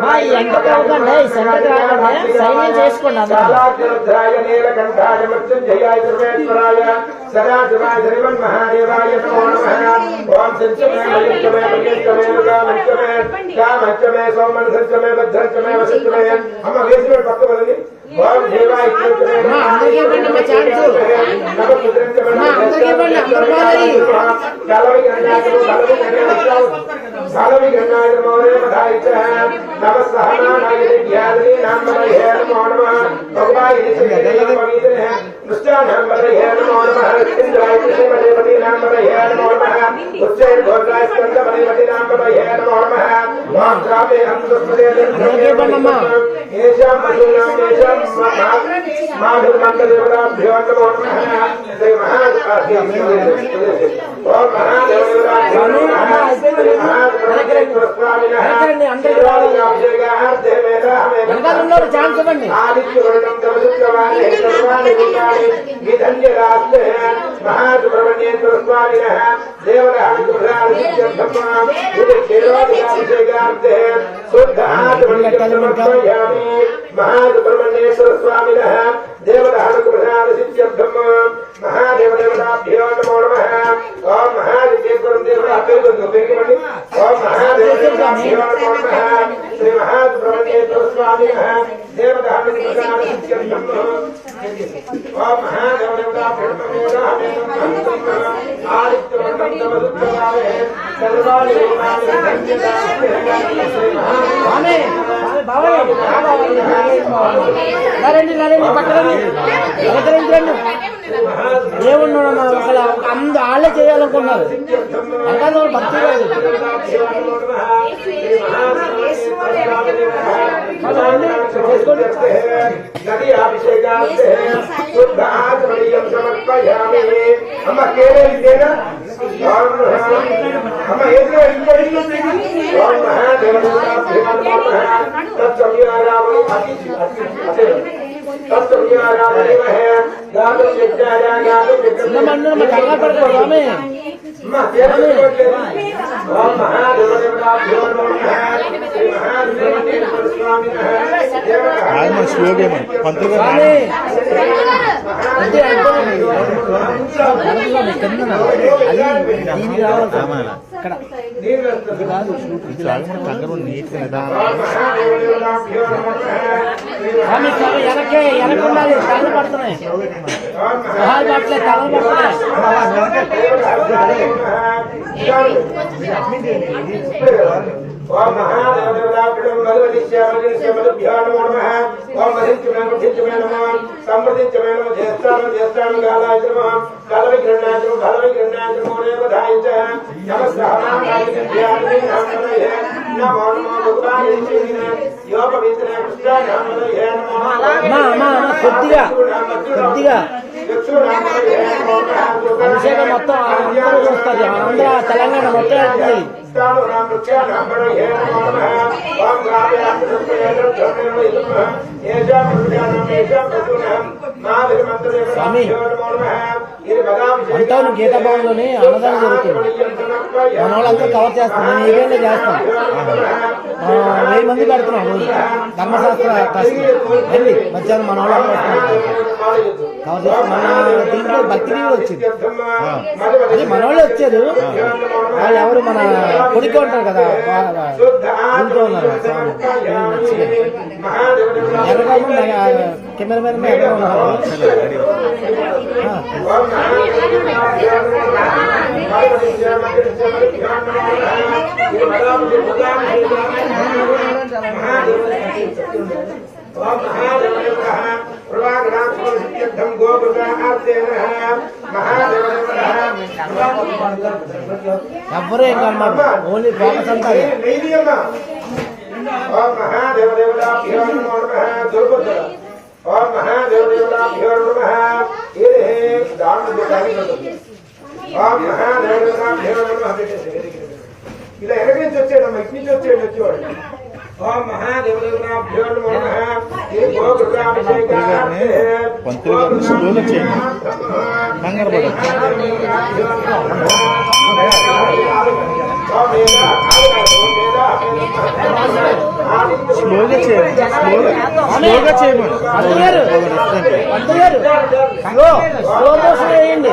సైన్యం సర్వేశ్వరాయ సదాశివాయ శ్రీమన్ మహాదేవాయ నమో నమః. ఓం సంచమే మయంచమే మయంచమే కామంచమే కామంచమే సోమన్ సంచమే భద్రంచమే వసంచమే అమ్మ వేసిన పక్క వదలి ఓం దేవాయ సంచమే మా అందరికీ ఇవ్వండి మా ఛాన్స్. మా అందరికీ ఇవ్వండి, పాడాలి. కాలవి గణనాథము కాలవి గణనాథము కాలవి గణనాథము మధాయి చ నమ సహనాయ దివ్యాది నామయ నమో నమః భగవాయ శ్రీ పవిత్ర కృష్ణానంబరయ నమో నమః ఇంద్రాయ శ్రీమదేవతి నామయ నమో నమః ఉచ్చై గోత్రాయ స్కందమదేవతి నామయ నమో నమః మాత్రామే అంతస్పదే అందరికీ ఇవ్వండమ్మా. ఏషాం పశూనాం ఏషాం మాధుర్మంతదేవతాభ్యో నమో నమః శ్రీ మహాకాశీ ఓం మహాదేవతాభ్యో నమః శ్రీ మహాదేవతాభ్యో స్వామినః వెనకండి, అందరికీ రావాలి. వెనకాల ఉన్నోళ్ళు ఛాన్స్ ఇవ్వండి ఆదిత్యవర్ణం తమసుత్రవాణి సర్వాణి భూతాని वाले सर्वाले भूतानि गीतञ्जलास्ते महासुब्रह्मण्येन्द्र स्वामिनः देवरहाङ्कुरादित्यर्थमाम् क्षेत्रोदिकाभिषेकार्थे शुद्धात्मनिकं समर्पयामि महासुब्रह्मण्येश्वर स्वामिनः నమో నమః ఓం మహాదిత్యేశ్వరం దేవతాభ్యో పేరుకోండి ఓం మహాదేవదేవతాభ్యో నమో నమః శ్రీ మహాసుబ్రహ్మణ్యేశ్వర స్వామినః దేవతాభ్యో ఓం మహాదేవదేవతాభ్యో నమో నమః ఆదిత్యవర్ణం తమసుత్రవాణి సర్వాణి భూతాని విధన్యరాస్తే శ్రీ మహా స్వామి, స్వామి, బాబాయ్, బాబాయ్, రండి రండి. పక్కరండి అలంకరించండి దేవుడు అసలు అందు వాళ్ళే చేయాలనుకున్నారు అంటే వాళ్ళు భక్తి కాదు. నది అమ్మ అమ్మ ఏది ఓం మహాదేవతాభ్యో నమః తత్సవ్యారామణి అదే కంగారు ఆగమని స్లోగా ఏమని పంతులు గారు స్వామి అంటే అనుకోండి స్వామి, కిందన. అది దీనికి రావాలి స్వామి. ఇక్కడ ఇది కాదు షూట్. ఇది ఆగమని కంగారు నీట్గా నిదానం స్వామి స్వామి వెనకే వెనక ఉండాలి తలలు పడుతున్నాయి మొహాలు పట్టలేదు తలలు పడుతున్నాయి ఓం మహాదేవదేవతాభ్యం భగవతిశ్యామలిశ్యామలిభ్యో నమో నమః ఓం మహిత్యమే మహిత్యమే నమః సంప్రదిత్యమే నమః జ్యేష్ఠానం జ్యేష్ఠానం కాలాయ నమః కాలవిగ్రహణాయ నమః కాలవిగ్రహణాయ నమో దేవతాయ చ నమస్కారాయ దివ్యాయ నామనయ నమో నమో భగవాయ శ్రీనే యో పవిత్ర కృష్ణాయ నమో అమ్మా అమ్మా అమ్మా, కొద్దిగా కొద్దిగా అభిషేకం మొత్తం అందరూ చూస్తారు ఆంధ్ర తెలంగాణ మొత్తం అంటాను గీతా భవన్లోని అన్నదానం జరుగుతుంది మన వాళ్ళంతా కవర్ చేస్తాం. నేను ఈవెంట్ చేస్తాం. వెయ్యి మంది పెడుతున్నాం రోజు. ధర్మశాస్త్ర ట్రస్ట్ వెళ్ళి మధ్యాహ్నం మన వాళ్ళు కవర్ చేస్తాం మన దీంట్లో భక్తి టీవీ వచ్చింది. అదే మన వాళ్ళు వచ్చారు. వాళ్ళు ఎవరు? మన కొడుకు ఉంటారు కదా. ఇంట్లో ఉన్నారు. స్వామి పేరు మర్చిపోయాను. ఎర్రగాము కెమెరామెన్ ఎర్రగా ఉన్నారు ఆ, ఎవ్వరూ ఏం కనమాట ఓన్లీ ఫోకస్ అంతా అదే. ఓం మహాదేవదేవతాభ్యో నమో నమః దుర్బుద్ధ ఓం మహాదేవదేవతాభ్యో నమః ఇది దానం చేయాలి ఓం మహాదేవదేవతాభ్యో నమః ఇలా వెనక నుంచి వచ్చాడమ్మా ఇటు నుంచి వచ్చాడు వచ్చేవాడు ఓం మహాదేవదేవతాభ్యో స్లోగా చేయండి స్లోగా చేయమని గారు స్లో స్లో మోషన్ వేయండి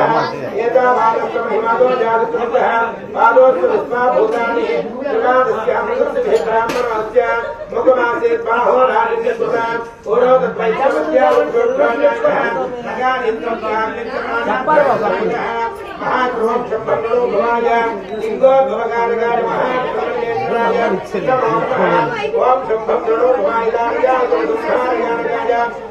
బాహో రాజస్య శుద్ధాత్మనియం భక్తి అంటే శంకర శక్రకృతానాం దేవేభ్యో శంకర ఇది శంకరో ఓం దేవోర శంకర దేవోర శంకర శక్రకృతానాం దేవేభ్యో శంకర ఇది శంకరో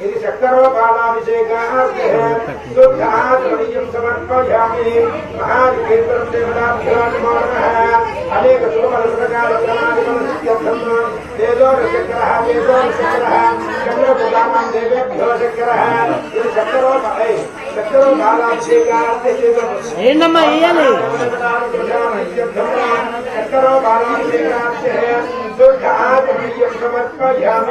తప్పనే చూడలేదు మిమ్మల్ని ఏం అడగలేదు. ఓకే ఓం మహాదేవదేవతాభ్యో నమః బలోదగాభిషేకార్థే ఓం యా బలామి యా బలాయ అచ్చ పుష్పణి బృహస్పరాజాం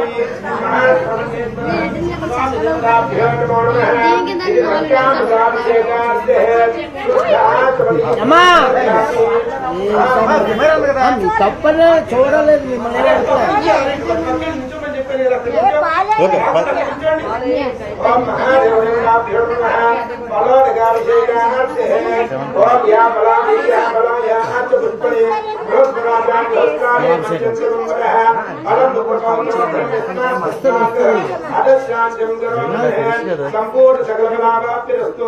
భస్త్రాణి संपूर्ण सकल फलावाप्तिरस्तु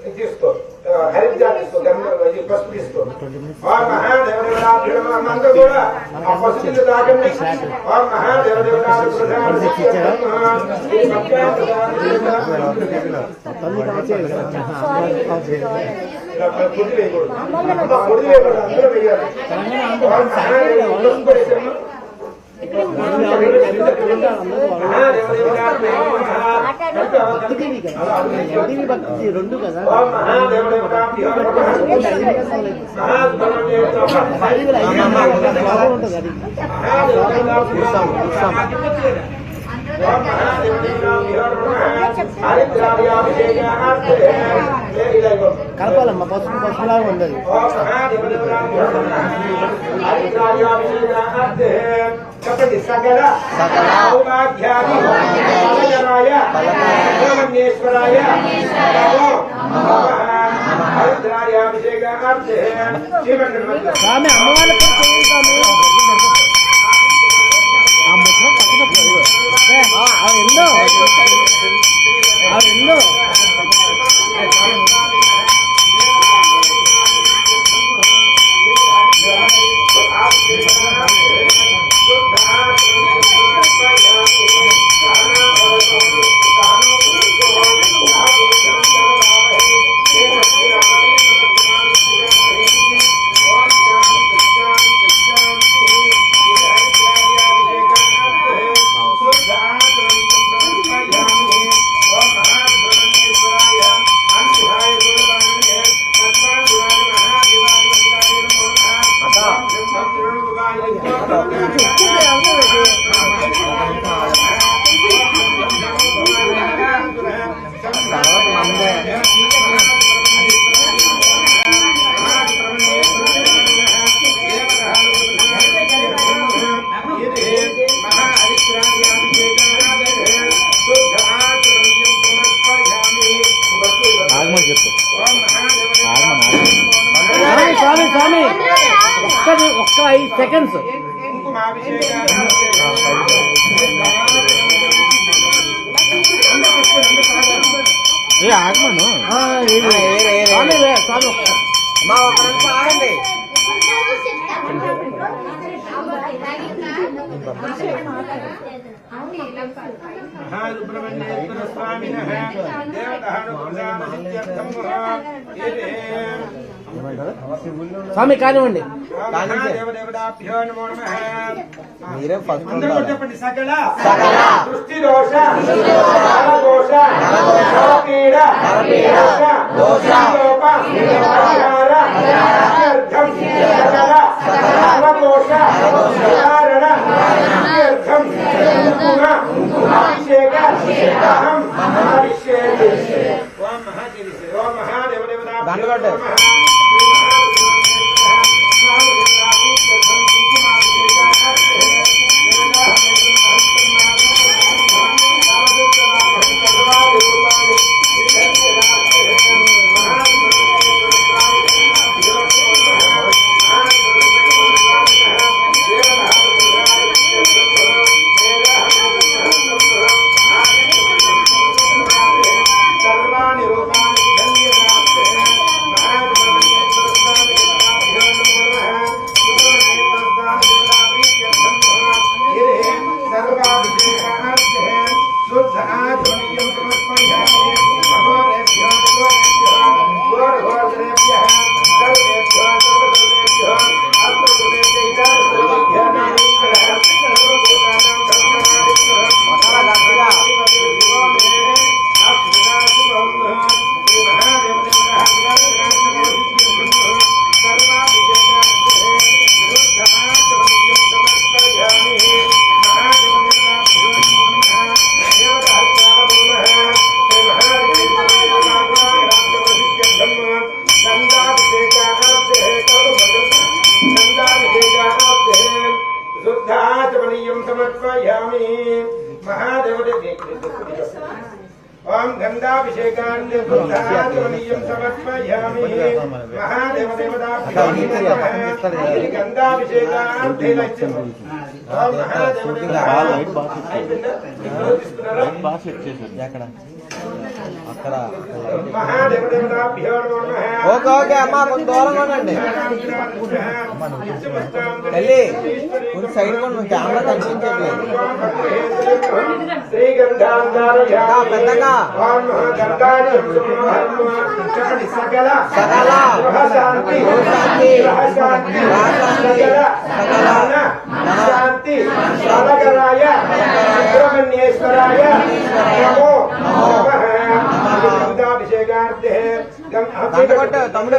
ఇది ఫలోదకాభిషేకార్థే శుద్ధాచమనీయం సమర్పయామి మహాదేవదేవతాభ్యో నమో నమః శ్రీ వల్లీ రంజవేదాస్బ్రహ్మణ్యేశ్వర తీసుకో హరిద్రా తీసుకో గంగ ఇది పసుపు తీసుకో ఓం మహాదేవదేవతాభ్యో నమః మంత్రం కూడా ఆ పసుపు కింద. పొడి వేయకూడదు పొడి వేయకూడదు అందరూ వేయాలి మహాదేవదేవతాభ్యో భక్తికి భక్తి రెండు కదా ఉంటుంది అది కలపాలమ్మ పసుపు పసుపులాగా ఉండదు. సకల. శ్రీమన్నారాయణ స్వామి అమ్మవాళ్ళకి அவன் இன்னும் அவன் இன்னும் ఒక్క ఐదు సెకండ్స్ ఏ ఆగమను ఆ, ఇది. స్వామి వే- స్వామి ఒక్క- మా ఒక నిమిషం ఆగండి మహాసుబ్రహ్మణ్యేశ్వర స్వామినః దేవతానుగ్రహార్థం స్వామి కానివ్వండి. మీరే ఫస్ట్ చెప్పండి సకల. దృష్టి దోష. దోష. అభిషేక. అభిషేక. ఓం మహాదేవి ఓం. శుద్ధాచమనీయం సమర్పయామి మహాదేవదే ఓం గంధాభిషేకాన్ని శుద్ధాచమనీయం సమర్పయామి మహాదేవదేవతాభ్యామి గంధాభిషేకాన్ని ఓం బాగా ఓకే ఓకే అమ్మా కొంచెం దూరంగా ఉండండి వెళ్ళి కొంచెం సైడ్ కొంచెం కెమెరా కనిపించట్లేదు పెద్దగా. సకల శాంతి శాంతి శాంతి సకల శాంతి సుబ్రహ్మణ్యేశ్వరాయ தண்டகோட்டை தமிழ்.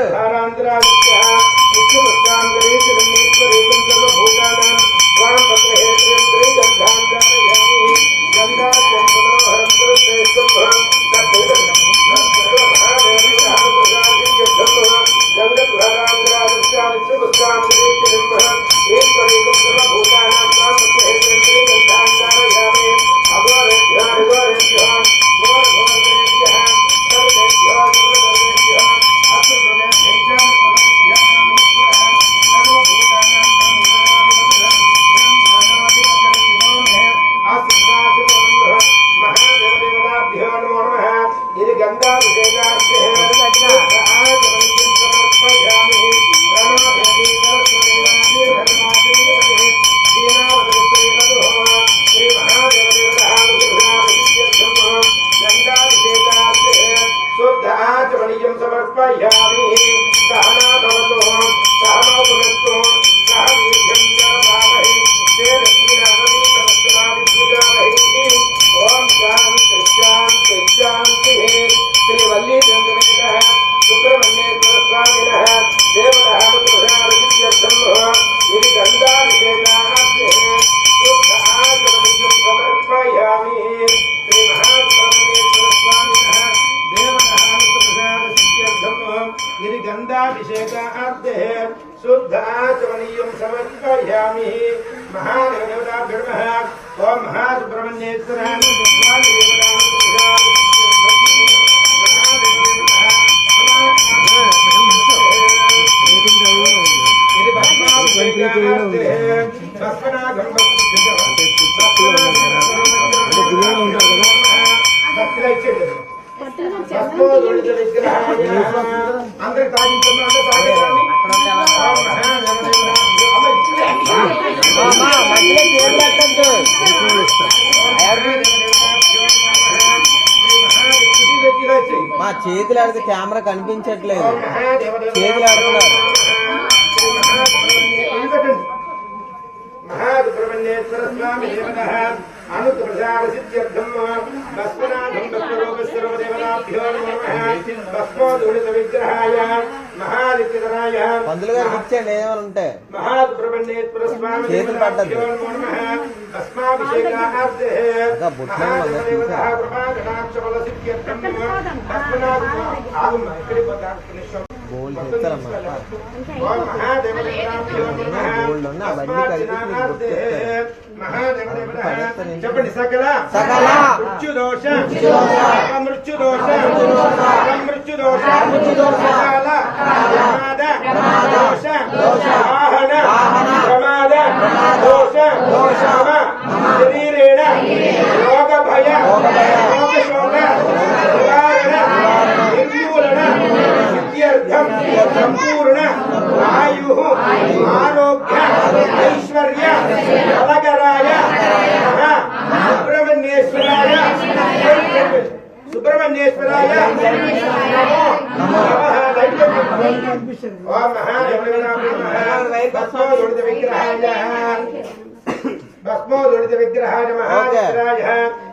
చేతులు ఆడితే కెమెరా కనిపించట్లేదు చేతులు ఆడుతున్నారు మహాసుబ్రహ్మణ్యేశ్వర స్వామి దేవత అనుత ప్రసాద సిద్ధ్యర్థం భస్మనాథం భస్మరూపస్వరూపదేవతాభ్యో నమః భస్మోదూళిత విగ్రహాయ మహాదిత్యధరాయ పందులు గారికి ఇచ్చేయండి ఏమైనా ఉంటే మహాసుబ్రహ్మణ్యేశ్వర స్వామి చేతులు పడ్డది. భస్మాభిషేకార్థే? మహాదేవదేవత భస్మనాథ ఆగమ్మా ఇక్కడికి బోల్ చెప్తారమ్మా గోల్డ్ ఉన్న అవన్నీ కలిపి చెప్పండి సకల. సకల. మృత్యుదోష. మృత్యుదోష. మృత్యుదోష. సకల. ప్రమాద. దోష. వాహన. ప్రమాద. దోష. శరీరేణ. రోగ భయ రోగ శోక సిద్ధ్యర్థం సంపూర్ణ ఆయు ఆరోగ్య ఐశ్వర్య బలగరాయ నమః సుబ్రహ్మణ్యేశ్వరాయ సుబ్రహ్మణ్యేశ్వరాయ నమో నమః ఓం మహాదేవనాయ భస్మోదొడిత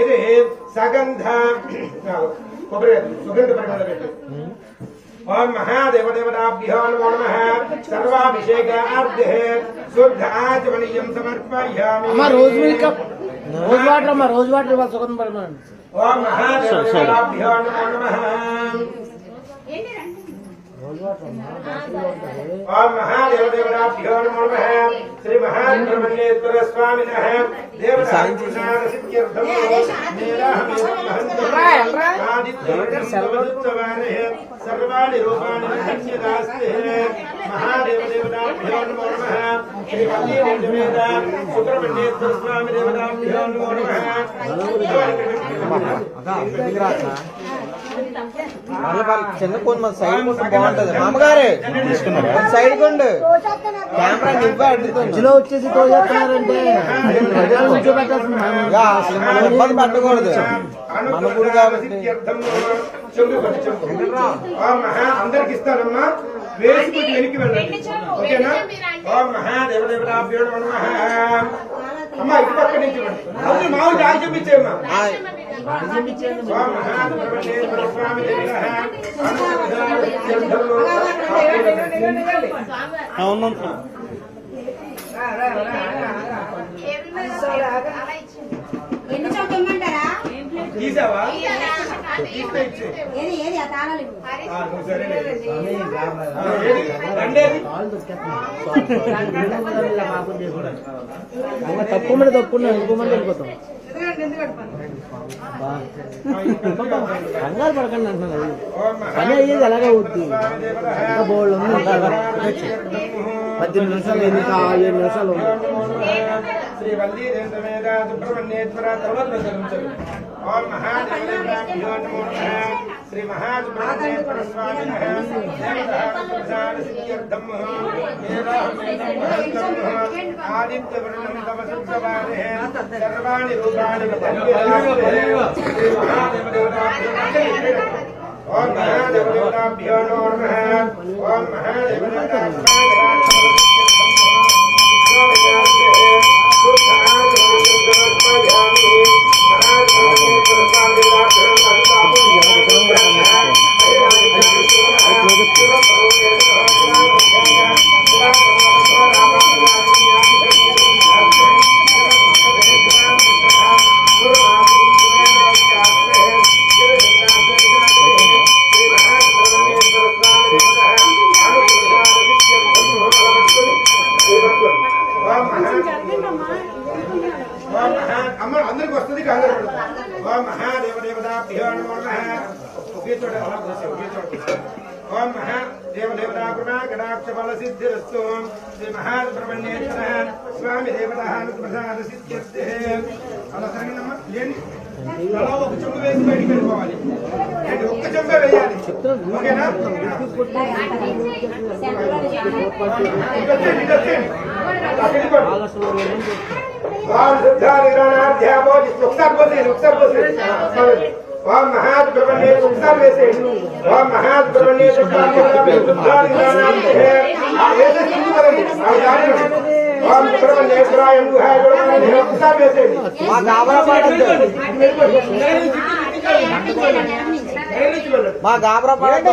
ఇది సగంధ కొబ్బరి సుగంధ పరిమళ పెట్టు ఓం మహాదేవదేవతాభ్యో నమో నమః సర్వాభిషేకార్థే శుద్ధ ఆచమనీయం సమర్పయామి అమ్మ రోజు మిల్క్ రోజు వాటర్ అమ్మ రోజు వాటర్ ఇవ్వాలి సుగంధ పడమని ఓం మహాదేవదేవతాభ్యో నమో నమః ఓం మహాదేవదేవతాభ్యో నమో నమః శ్రీ మహాసుబ్రహ్మణ్యేశ్వర స్వామినః దేవతాప్రసాద సిద్ధ్యర్థం సర్వాణి రూపాణి ధన్యదాస్తే మహాదేవదేవతాభ్యో నమో నమః శ్రీ వల్లీదేవేద సుబ్రహ్మణ్యేశ్వర స్వామి దేవతాభ్యో నమో నమః వాళ్ళ చిన్న కొండ మన సైడ్ కొండ బాగుంటది. మామగారు సైడ్ కొండ. కెమెరా నివ్వ అడ్డుతుంది వచ్చేసి అసలు మనం ఇబ్బంది పట్టకూడదు మన గుడి కాబట్టి. అందరికి ఇస్తానమ్మా. వేసుకుంటూ వెనక్కి వెళ్ళండి. ఓకేనా? ఓం నమః అమ్మా ఇటు పక్క నుంచి. అవును. మామూలు చూపించేమ్మా అవునమ్మా ఎన్ని ఇమ్మంటారా తీసావా? తక్కువ మంది తక్కువ ఎక్కువ మంది వెళ్ళిపోతాం. కంగారు పడకండి అంటున్నాను పని అయ్యేది ఎలాగ అవుద్ది. ఇంకా బోల్డ్ ఉంది ఇంకా పద్దెనిమిది నిమిషాలు ఇంకా ఏడు నిమిషాలు ఉంది. శ్రీ వల్లీ దేంద్రమేద సుబ్రహ్మణ్యేశ్వర తర్వాత ओम महादेवनाभ्योन्मोक्षः श्री महासुब्रह्मण्येश्वरस्वामिनः देवदार्थप्रसादसिद्ध्यर्थम् वेदाहमेनमहत्तमः आदित्यवर्णं तव शुद्धवारिः सर्वाणि रूपाणि श्री महादेवदेवताभ्यः ओम महादेवदेवताभ्यो नो नमः ओम महादेवदेवताभ्यो Thank you. ध्यानाध्यापो नुकसान बोलते नुकसान बोलते वह महात ब्रह्मण्य नुकसान में से वह महात ब्रह्मण्य नुकसान है ये से शुरू करेंगे और जाने वह ब्रह्मण्य प्रायम है। जो नुकसान में से वह गाबरा पाड़ माँ गाबरा पाड़ तो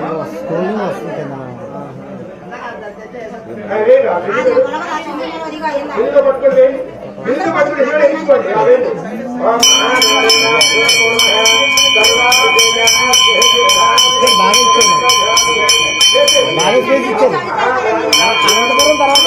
ఆ బాగా ఇచ్చాను. బాగా చేసి ఇచ్చాను అనంతపురం తర్వాత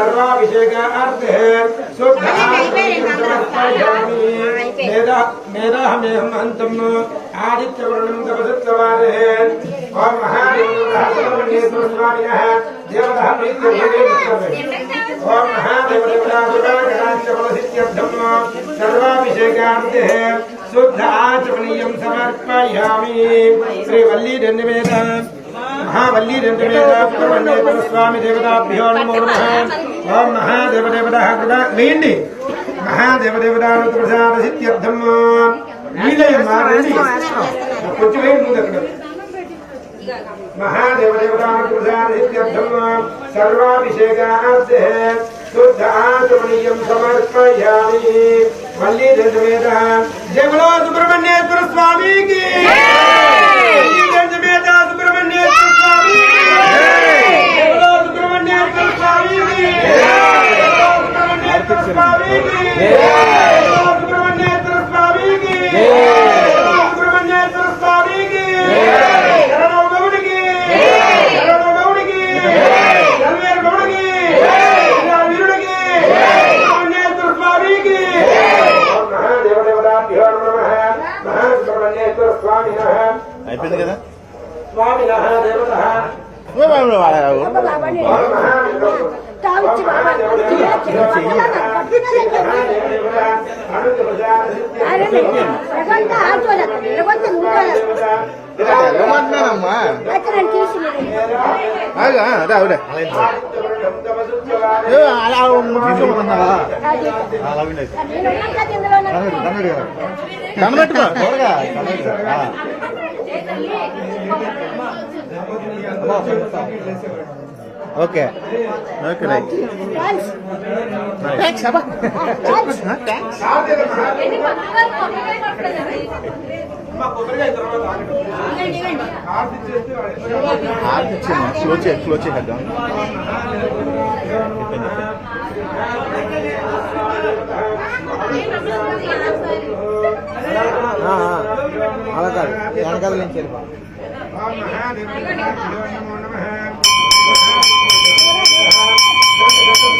మహాదేవతాభ్యో నమః సర్వాభిషేకార్థే శుద్ధ సమర్పయామి మేధా మేధాహమేహం అంతం ఆదిత్యవర్ణం తపసత్వారే ఓం మహాదేవతాభ్యో స్వామినః దేవతః ఓం మహాదేవతాభ్యో సర్వాభిషేకార్థే శుద్ధ ఆచమనీయం సమర్పయామి శ్రీ వల్లీ దండమేద మహావల్లీ దండమేద స్వామి దేవతాభ్యో నమో నమః ఓం మహాదేవ దేవత వేయండి మహాదేవదేవదానంత ప్రసాద సిద్ధ్యర్థం వీలయ్యమ్మా రండి కొంచెం వేయండి ముందు అక్కడ మహాదేవదేవదానంత ప్రసాద సిద్ధ్యర్థం సర్వాభిషేకార్థే శుద్ధ ఆచమనీయం సమర్పయామి మళ్ళీ దశమేధ జగలో సుబ్రహ్మణ్యేశ్వర అయిపోయింది కదా స్వామినః దేవతః వెళ్ళమంటున్నానమ్మా అదే అవుడే అలా కనబెట్టుకో త్వరగా కనబెట్టుకో. ఓకే. Okay right. థ్యాంక్స్ అబ్బా. థ్యాంక్స్ స్లో చే స్లో చేద్దాం ఆ, ఆ. అలా కాదు. వెనకాల నుంచి వెళ్ళిపో. どうぞどうぞ。